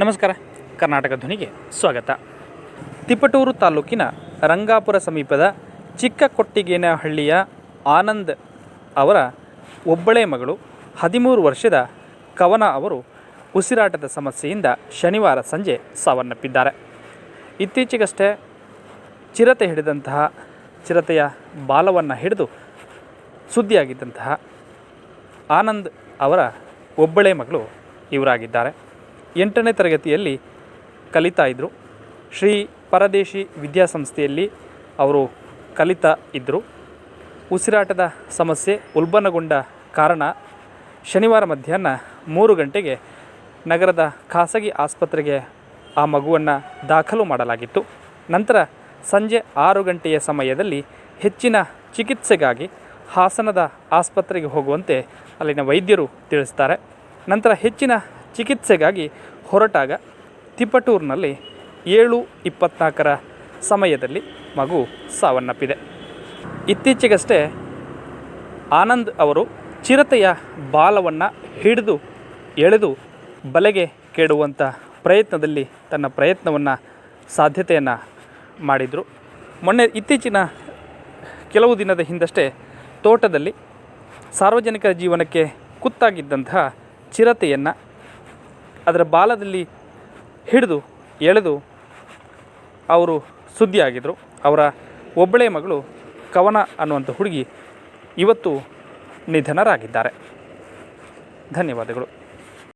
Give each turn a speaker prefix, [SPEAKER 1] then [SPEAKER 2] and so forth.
[SPEAKER 1] ನಮಸ್ಕಾರ. ಕರ್ನಾಟಕ ಧ್ವನಿಗೆ ಸ್ವಾಗತ. ತಿಪಟೂರು ತಾಲೂಕಿನ ರಂಗಾಪುರ ಸಮೀಪದ ಚಿಕ್ಕಕೊಟ್ಟಿಗೇನಹಳ್ಳಿಯ ಆನಂದ್ ಅವರ ಒಬ್ಬಳೇ ಮಗಳು ಹದಿಮೂರು ವರ್ಷದ ಕವನ ಅವರು ಉಸಿರಾಟದ ಸಮಸ್ಯೆಯಿಂದ ಶನಿವಾರ ಸಂಜೆ ಸಾವನ್ನಪ್ಪಿದ್ದಾರೆ. ಇತ್ತೀಚೆಗಷ್ಟೇ ಚಿರತೆ ಹಿಡಿದಂತಹ, ಚಿರತೆಯ ಬಾಲವನ್ನು ಹಿಡಿದು ಸುದ್ದಿಯಾಗಿದ್ದಂತಹ ಆನಂದ್ ಅವರ ಒಬ್ಬಳೇ ಮಗಳು ಇವರಾಗಿದ್ದಾರೆ. ಎಂಟನೇ ತರಗತಿಯಲ್ಲಿ ಕಲಿತಾ ಇದ್ದರು ಶ್ರೀ ಪರದೇಶಿ ವಿದ್ಯಾಸಂಸ್ಥೆಯಲ್ಲಿ ಅವರು ಕಲಿತಾ ಇದ್ದರು ಉಸಿರಾಟದ ಸಮಸ್ಯೆ ಉಲ್ಬಣಗೊಂಡ ಕಾರಣ ಶನಿವಾರ ಮಧ್ಯಾಹ್ನ ಮೂರು ಗಂಟೆಗೆ ನಗರದ ಖಾಸಗಿ ಆಸ್ಪತ್ರೆಗೆ ಆ ಮಗುವನ್ನು ದಾಖಲು ಮಾಡಲಾಗಿತ್ತು. ನಂತರ ಸಂಜೆ ಆರು ಗಂಟೆಯ ಸಮಯದಲ್ಲಿ ಹೆಚ್ಚಿನ ಚಿಕಿತ್ಸೆಗಾಗಿ ಹಾಸನದ ಆಸ್ಪತ್ರೆಗೆ ಹೋಗುವಂತೆ ಅಲ್ಲಿನ ವೈದ್ಯರು ತಿಳಿಸ್ತಾರೆ. ನಂತರ ಹೆಚ್ಚಿನ ಚಿಕಿತ್ಸೆಗಾಗಿ ಹೊರಟಾಗ ತಿಪಟೂರಿನಲ್ಲಿ ಏಳು ಇಪ್ಪತ್ನಾಲ್ಕರ ಸಮಯದಲ್ಲಿ ಮಗು ಸಾವನ್ನಪ್ಪಿದೆ. ಇತ್ತೀಚೆಗಷ್ಟೇ ಆನಂದ್ ಅವರು ಚಿರತೆಯ ಬಾಲವನ್ನು ಹಿಡಿದು ಎಳೆದು ಬಲೆಗೆ ಕೆಡುವಂಥ ಪ್ರಯತ್ನದಲ್ಲಿ ತನ್ನ ಪ್ರಯತ್ನವನ್ನು ಸಾಧ್ಯತೆಯನ್ನು ಮಾಡಿದರು. ಮೊನ್ನೆ ಇತ್ತೀಚಿನ ಕೆಲವು ದಿನದ ಹಿಂದಷ್ಟೇ ತೋಟದಲ್ಲಿ ಸಾರ್ವಜನಿಕರ ಜೀವನಕ್ಕೆ ಕುತ್ತಾಗಿದ್ದಂತಹ ಚಿರತೆಯನ್ನು ಅದರ ಬಾಲದಲ್ಲಿ ಹಿಡಿದು ಎಳೆದು ಅವರು ಸುದ್ದಿಯಾಗಿದ್ದರು ಅವರ ಒಬ್ಬಳೇ ಮಗಳು ಕವನ ಅನ್ನುವಂಥ ಹುಡುಗಿ ಇವತ್ತು ನಿಧನರಾಗಿದ್ದಾರೆ. ಧನ್ಯವಾದಗಳು.